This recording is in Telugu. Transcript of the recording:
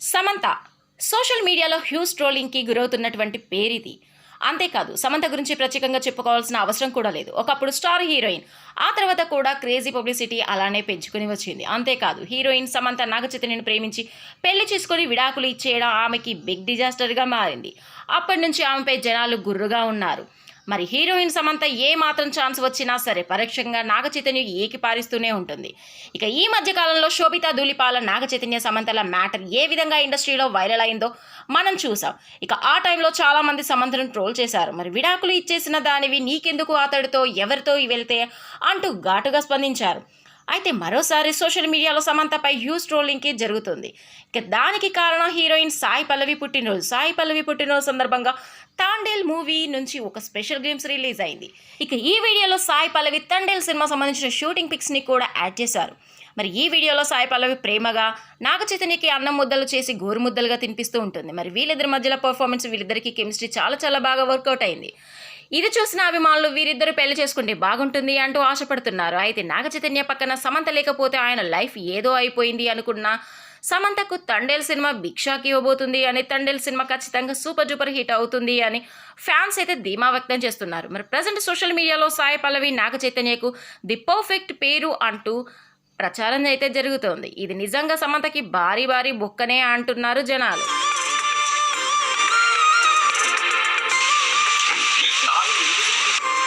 సమంత సోషల్ మీడియాలో హ్యూజ్ ట్రోలింగ్కి గురవుతున్నటువంటి పేరిది. అంతేకాదు సమంత గురించి ప్రత్యేకంగా చెప్పుకోవాల్సిన అవసరం కూడా లేదు. ఒకప్పుడు స్టార్ హీరోయిన్ ఆ తర్వాత కూడా క్రేజీ పబ్లిసిటీ అలానే పెంచుకుని వచ్చింది. అంతేకాదు హీరోయిన్ సమంత నాగచైతన్యను ప్రేమించి పెళ్ళి చేసుకుని విడాకులు ఇచ్చేయడం ఆమెకి బిగ్ డిజాస్టర్గా మారింది. అప్పటి నుంచి ఆమెపై జనాలు గుర్రుగా ఉన్నారు. మరి హీరోయిన్ సమంత ఏ మాత్రం ఛాన్స్ వచ్చినా సరే పరోక్షంగా నాగ చైతన్య ఏకిపారిస్తూనే ఉంటుంది. ఇక ఈ మధ్య కాలంలో శోభితా ధూళిపాల నాగ చైతన్య సమంతల మ్యాటర్ ఏ విధంగా ఇండస్ట్రీలో వైరల్ అయిందో మనం చూసాం. ఇక ఆ టైంలో చాలామంది సమంతను ట్రోల్ చేశారు. మరి విడాకులు ఇచ్చేసిన దానివి నీకెందుకు అతడితో ఎవరితో వెళ్తే అంటూ ఘాటుగా స్పందించారు. అయితే మరోసారి సోషల్ మీడియాలో సమంతపై హ్యూజ్ ట్రోలింగ్కి జరుగుతుంది. ఇక దానికి కారణం హీరోయిన్ సాయి పల్లవి పుట్టినరోజు. సాయి పల్లవి పుట్టినరోజు సందర్భంగా తాండేల్ మూవీ నుంచి ఒక స్పెషల్ గేమ్స్ రిలీజ్ అయింది. ఇక ఈ వీడియోలో సాయి పల్లవి తండేల్ సినిమా సంబంధించిన షూటింగ్ పిక్స్ని కూడా యాడ్ చేశారు. మరి ఈ వీడియోలో సాయి పల్లవి ప్రేమగా నాగ చైతన్యకి అన్నం ముద్దలు చేసి గోరు ముద్దలుగా తినిపిస్తూ ఉంటుంది. మరి వీళ్ళిద్దరి మధ్యలో పర్ఫార్మెన్స్ వీళ్ళిద్దరికి కెమిస్ట్రీ చాలా చాలా బాగా వర్కౌట్ అయింది. ఇది చూసిన అభిమానులు వీరిద్దరు పెళ్ళి చేసుకుంటే బాగుంటుంది అంటూ ఆశపడుతున్నారు. అయితే నాగ చైతన్య పక్కన సమంత లేకపోతే ఆయన లైఫ్ ఏదో అయిపోయింది అనుకున్న సమంతకు తండేల్ సినిమా భిక్షాకి ఇవ్వబోతుంది అని తండేల్ సినిమా ఖచ్చితంగా సూపర్ డూపర్ హిట్ అవుతుంది అని ఫ్యాన్స్ అయితే ధీమా వ్యక్తం చేస్తున్నారు. మరి ప్రజెంట్ సోషల్ మీడియాలో సాయి పల్లవి నాగ చైతన్యకు ది పర్ఫెక్ట్ పేరు అంటూ ప్రచారం అయితే జరుగుతోంది. ఇది నిజంగా సమంతకి భారీ భారీ బొక్కనే అంటున్నారు జనాలు. 打 你